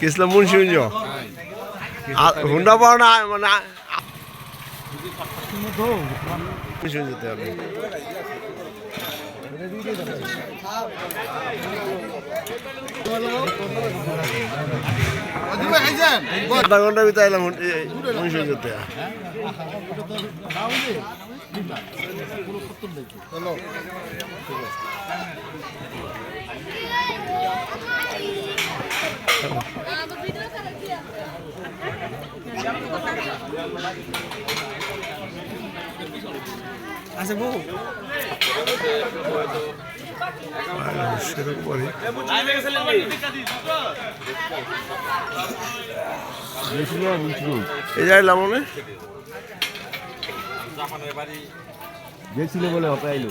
গেছিলাম মুন্সিগঞ্জ হুন্ডা পাওয়া না মানে যেতে হবে। আধা ঘণ্টা ভিতরে এলাম যেতে সেরকম পরে এই যাইলাম মনে গেছিল বলে হতে আইলো